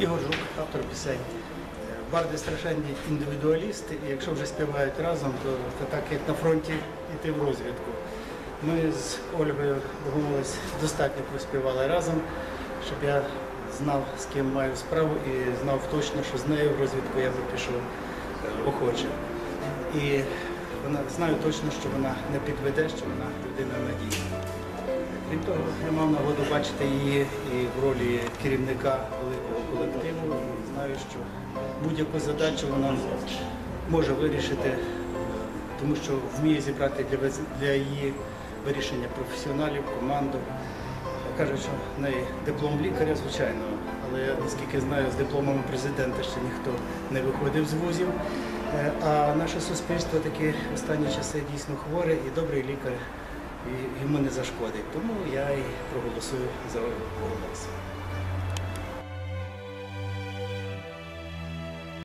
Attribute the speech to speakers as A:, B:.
A: Ігор Жук, автор пісень. Е, Барди страшенні індивідуалісти, і якщо вже співають разом, то це так як на фронті йти в розвідку. Ми з Ольгою домовились, достатньо проспівали разом, щоб я знав, з ким маю справу, і знав точно, що з нею в розвідку я би пішов охоче. І вона знаю точно, що вона не підведе, що вона людина надійна. Крім того, я мав нагоду бачити її і в ролі керівника великого колективу. Знаю, що будь-яку задачу вона може вирішити, тому що вміє зібрати для, її вирішення професіоналів, команду. Кажуть, що в неї диплом лікаря, звичайно, але я наскільки знаю, з дипломами президента ще ніхто не виходив з вузів. Е, А наше суспільство такі останні часи дійсно хворе і добрий лікар йому не зашкодить. Тому я і проголосую за Голос.